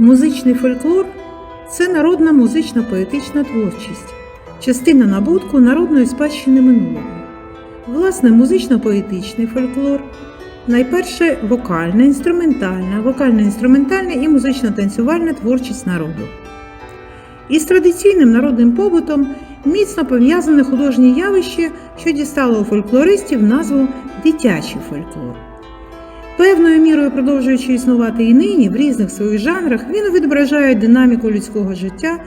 Музичний фольклор це народна музично-поетична творчість, частина набутку народної спадщини минулого. Власне, музично-поетичний фольклор найперше вокальна, інструментальна, вокально-інструментальна і музично-танцювальна творчість народу. Із традиційним народним побутом міцно пов'язане художнє явище, що дістало у фольклористів назву дитячий фольклор. Певною мірою продовжуючи існувати і нині в різних своїх жанрах, він відображає динаміку людського життя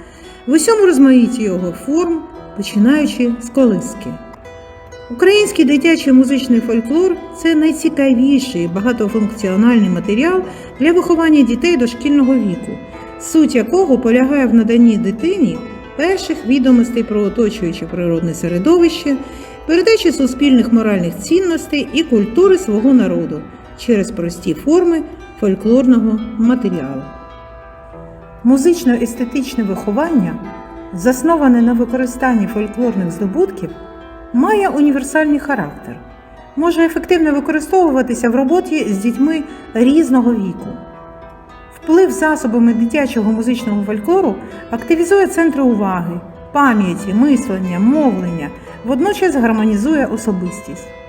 в усьому розмаїтті його форм, починаючи з колиски. Український дитячий музичний фольклор це найцікавіший багатофункціональний матеріал для виховання дітей дошкільного віку, суть якого полягає в наданні дитині перших відомостей про оточуюче природне середовище, передачі суспільних моральних цінностей і культури свого народу через прості форми фольклорного матеріалу. Музично-естетичне виховання, засноване на використанні фольклорних здобутків, має універсальний характер, може ефективно використовуватися в роботі з дітьми різного віку. Вплив засобами дитячого музичного фольклору активізує центри уваги, пам'яті, мислення, мовлення, водночас гармонізує особистість.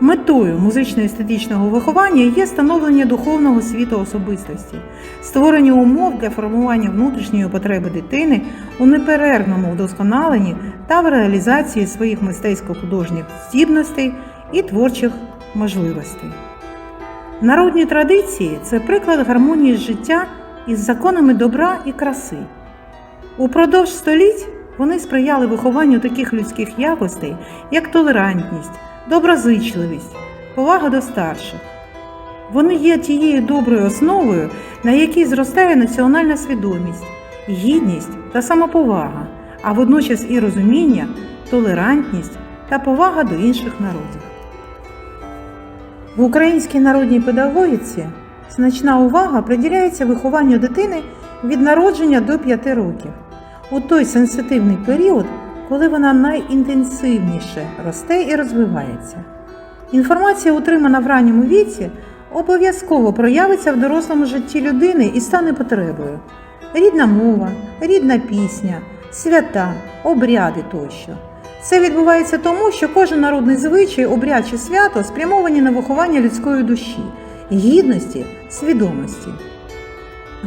Метою музично-естетичного виховання є становлення духовного світу особистості, створення умов для формування внутрішньої потреби дитини у неперервному вдосконаленні та в реалізації своїх мистецько-художніх здібностей і творчих можливостей. Народні традиції це приклад гармонії життя із законами добра і краси. Упродовж століть вони сприяли вихованню таких людських якостей, як толерантність, доброзичливість, повага до старших. Вони є тією доброю основою, на якій зростає національна свідомість, гідність та самоповага, а водночас і розуміння, толерантність та повага до інших народів. В українській народній педагогіці значна увага приділяється вихованню дитини від народження до 5 років, у той сенситивний період, коли вона найінтенсивніше росте і розвивається. Інформація, отримана в ранньому віці, обов'язково проявиться в дорослому житті людини і стане потребою. Рідна мова, рідна пісня, свята, обряди тощо. Це відбувається тому, що кожен народний звичай, обряд чи свято спрямовані на виховання людської душі, гідності, свідомості.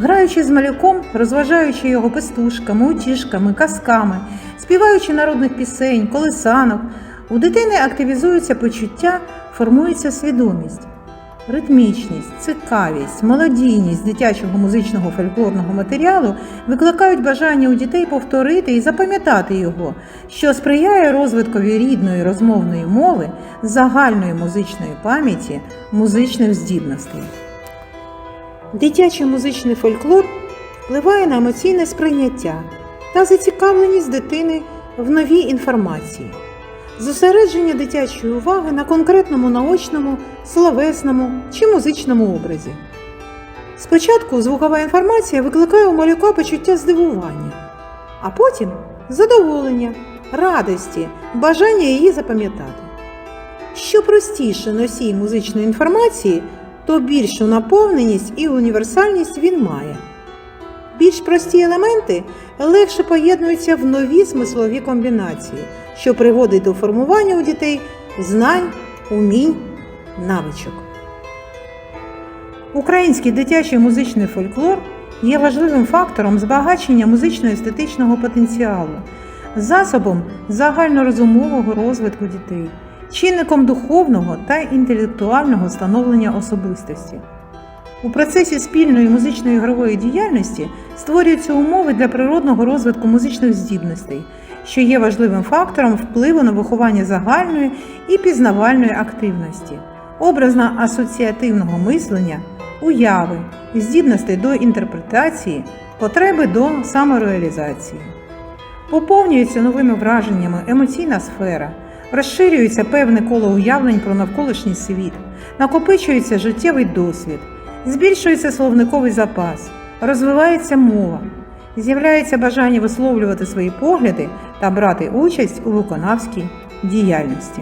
Граючи з малюком, розважаючи його пестушками, утішками, казками, співаючи народних пісень, колисанок, у дитини активізуються почуття, формується свідомість. Ритмічність, цікавість, молодійність дитячого музичного фольклорного матеріалу викликають бажання у дітей повторити і запам'ятати його, що сприяє розвиткові рідної розмовної мови, загальної музичної пам'яті, музичних здібностей. Дитячий музичний фольклор впливає на емоційне сприйняття та зацікавленість дитини в новій інформації, зосередження дитячої уваги на конкретному наочному, словесному чи музичному образі. Спочатку звукова інформація викликає у малюка почуття здивування, а потім задоволення, радості, бажання її запам'ятати. Що простіше носій музичної інформації, то більшу наповненість і універсальність він має. Більш прості елементи легше поєднуються в нові смислові комбінації, що приводить до формування у дітей знань, умінь, навичок. Український дитячий музичний фольклор є важливим фактором збагачення музично-естетичного потенціалу, засобом загальнорозумового розвитку дітей, чинником духовного та інтелектуального становлення особистості. У процесі спільної музичної ігрової діяльності створюються умови для природного розвитку музичних здібностей, що є важливим фактором впливу на виховання загальної і пізнавальної активності, образно-асоціативного мислення, уяви, здібностей до інтерпретації, потреби до самореалізації. Поповнюється новими враженнями емоційна сфера, розширюється певне коло уявлень про навколишній світ, накопичується життєвий досвід, збільшується словниковий запас, розвивається мова, з'являється бажання висловлювати свої погляди та брати участь у виконавській діяльності.